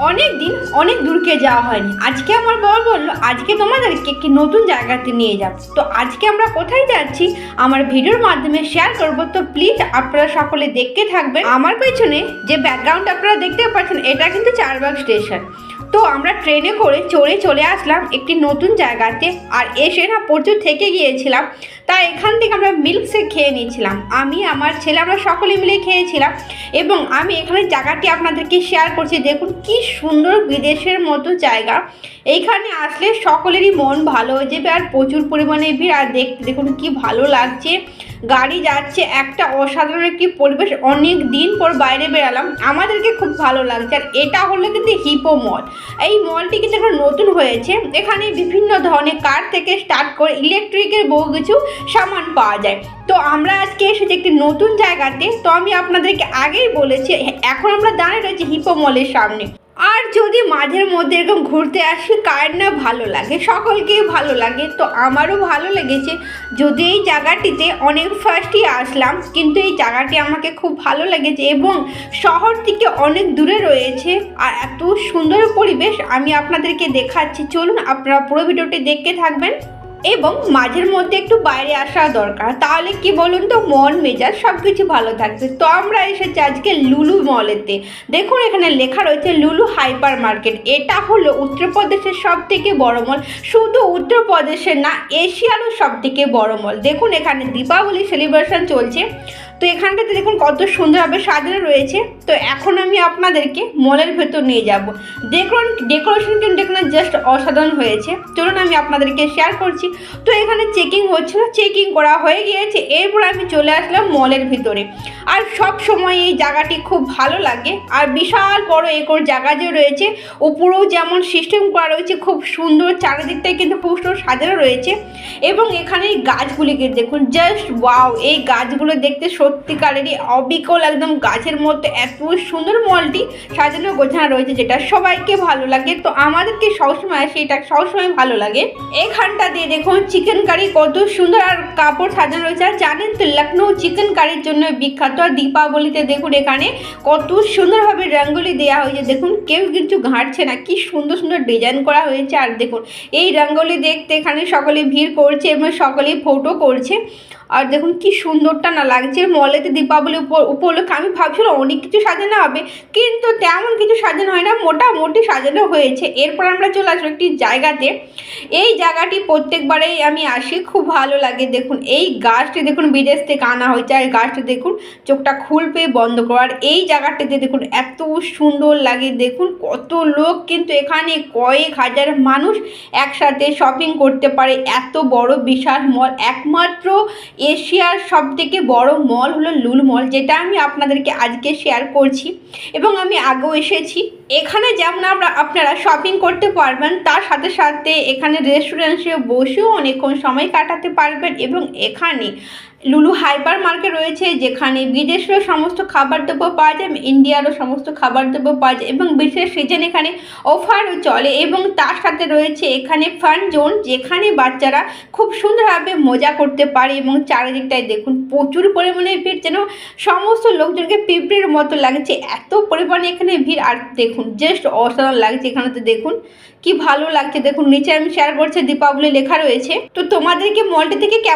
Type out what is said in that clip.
অনেক দিন, অনেক দূরকে যাওয়া হয়নি। আজকে আমার বাবা বলল, আজকে তোমাদেরকে একটি নতুন জায়গাতে নিয়ে যাব। তো আজকে আমরা কোথায় যাচ্ছি, আমার ভিডিওর মাধ্যমে শেয়ার করব। তো প্লিজ আপনারা সকলে দেখতে থাকবেন। আমার পেছনে যে ব্যাকগ্রাউন্ড আপনারা দেখতে পাচ্ছেন, এটা কিন্তু চারবাগ স্টেশন তো আমরা ট্রেনে করে চড়ে চলে আসলাম একটি নতুন জায়গাতে আর এসে না প্রচুর থেকে গিয়েছিলাম। তাই এখান থেকে আমরা মিল্ক শেক খেয়ে নিয়েছিলাম। আমি, আমার ছেলে, আমরা সকলে মিলে খেয়েছিলাম এবং আমি এখানে জায়গাটি আপনাদেরকে শেয়ার করছি। দেখুন কি সুন্দর বিদেশের মতো জায়গা। এইখানে আসলে সকলেরই মন ভালো হয়ে যাবে আর প্রচুর পরিমাণে ভিড়। আর দেখতে দেখুন কি ভালো লাগছে। গাড়ি যাচ্ছে, একটা অসাধারণ একটি পরিবেশ। অনেক দিন পর বাইরে বেরালাম। আমাদেরকে খুব ভালো লাগছে। আর এটা হলো কিন্তু হিপো মল। এই মলটি কিন্তু এখন নতুন হয়েছে। এখানে বিভিন্ন ধরনের কার থেকে স্টার্ট করে ইলেকট্রিকের বহু কিছু সামান পাওয়া যায়। তো আমরা আজকে এসেছি একটি নতুন জায়গাতে। তো আমি আপনাদেরকে আগেই বলেছি, এখন আমরা দাঁড়িয়ে রয়েছি হিপো মলের সামনে। আর যদি মাঝের মধ্যে এরকম ঘুরতে আসি, কার না ভালো লাগে? সকলকেই ভালো লাগে। তো আমারও ভালো লেগেছে। যদি এই জায়গাটিতে অনেক ফার্স্টই আসলাম, কিন্তু এই জায়গাটি আমাকে খুব ভালো লেগেছে এবং শহর থেকে অনেক দূরে রয়েছে আর এত সুন্দর পরিবেশ আমি আপনাদেরকে দেখাচ্ছি। চলুন আপনারা পুরো ভিডিওটি দেখতে থাকবেন। এবং মাঝের মধ্যে একটু বাইরে আসা দরকার। তাহলে কি বলুন তো, মন, মেজাজ সব কিছু ভালো থাকবে। তো আমরা এসেছি আজকে লুলু মলেতে। দেখুন, এখানে লেখা রয়েছে লুলু হাইপার মার্কেট এটা হলো উত্তরপ্রদেশের সব থেকে বড় মল। শুধু উত্তরপ্রদেশের না, এশিয়ারও সব থেকে বড় মল। দেখুন, এখানে দীপাবলি সেলিব্রেশন চলছে। তো এখানটাতে দেখুন কত সুন্দরভাবে সাজানো রয়েছে। তো এখন আমি আপনাদেরকে মলের ভেতর নিয়ে যাব। দেখুন, ডেকোরেশন কিন্তু এখানে জাস্ট অসাধারণ হয়েছে। চলুন আমি আপনাদেরকে শেয়ার করছি। তো এখানে চেকিং হচ্ছিল চেকিং করা হয়ে গিয়েছে। এরপর আমি চলে আসলাম মলের ভিতরে। আর সব সময় এই জায়গাটি খুব ভালো লাগে। আর বিশাল বড় একর জায়গা যে রয়েছে, উপরেও যেমন সিস্টেম করা রয়েছে, খুব সুন্দর চারিদিকটাই কিন্তু সুন্দর সাজানো রয়েছে। এবং এখানে এই গাছগুলিকে দেখুন জাস্ট ওয়াও এই গাছগুলো দেখতে সত্যিকারেরই অবিকল একদম গাছের মধ্যে এত সুন্দর মলটি সাজানো গোছানো রয়েছে যেটা সবাইকে ভালো লাগে। তো আমাদেরকে সবসময় আসে এটা সবসময় ভালো লাগে। এখানটা দিয়ে দেখুন চিকেন কারি কত সুন্দর আর কাপড় সাজানো রয়েছে। আর জানেন তো লখনৌ চিকেন কারির জন্য বিখ্যাত আর দীপাবলিতে দেখুন এখানে কত সুন্দরভাবে রঙ্গোলি দেওয়া হয়েছে। দেখুন কেউ কিছু ঘাঁটছে না, কি সুন্দর সুন্দর ডিজাইন করা হয়েছে। আর দেখুন এই রঙ্গোলি দেখতে এখানে সকলে ভিড় করছে এবং সকলেই ফটো করছে। আর দেখুন কি সুন্দরটা না লাগছে। মলেতে দীপাবলি উপ- উপলক্ষে আমি ভাবছিলাম অনেক কিছু সাজানো হবে, কিন্তু তেমন কিছু সাজানো হয় না, মোটামুটি সাজানো হয়েছে। এরপর আমরা চলে আসব একটি জায়গাতে। এই জায়গাটি প্রত্যেকবারেই আমি আসি, খুব ভালো লাগে দেখুন। এই গাছটি দেখুন বিদেশ থেকে আনা হয়েছে, আর গাছটি দেখুন চোখটা খুলবে বন্ধ করার এই জায়গাটিতে দেখুন এত সুন্দর লাগে দেখুন, কত লোক কিন্তু এখানে কয়েক হাজার মানুষ একসাথে শপিং করতে পারে। এত বড় বিশাল মল একমাত্র এশিয়ার সব থেকে বড় মল হলো লুল মল যেটা আমি আপনাদেরকে আজকে শেয়ার করছি। এবং আমি আগেও এসেছি এখানে যেমন আমরা আপনারা শপিং করতে পারবেন, তার সাথে সাথে এখানে রেস্টুরেন্টে বসেও অনেকক্ষণ সময় কাটাতে পারবেন এবং এখানে লুলু হাইপার মার্কেট রয়েছে, যেখানে বিদেশেরও সমস্ত খাবার দ্রব্য পাওয়া যায় এবং ইন্ডিয়ারও সমস্ত খাবার দ্রব্য পাওয়া যায় এবং বিশেষ সিজন এখানে অফারও চলে এবং তার সাথে রয়েছে এখানে ফান জোন যেখানে বাচ্চারা খুব সুন্দরভাবে মজা করতে পারে এবং চারিদিকটায় দেখুন প্রচুর পরিমাণে ভিড়, যেন সমস্ত লোকজনকে পিঁপড়ের মতো লাগছে, এত পরিমাণে এখানে ভিড়। আর দেখুন জাস্ট অসাধারণ লাগছে এখানে তো দেখুন। কি ভালো লাগছে, দেখুন, নিচে আমি শেয়ার করছি দীপাবলি লেখা রয়েছে। তো তোমাদেরকে মলটি থেকে কেমন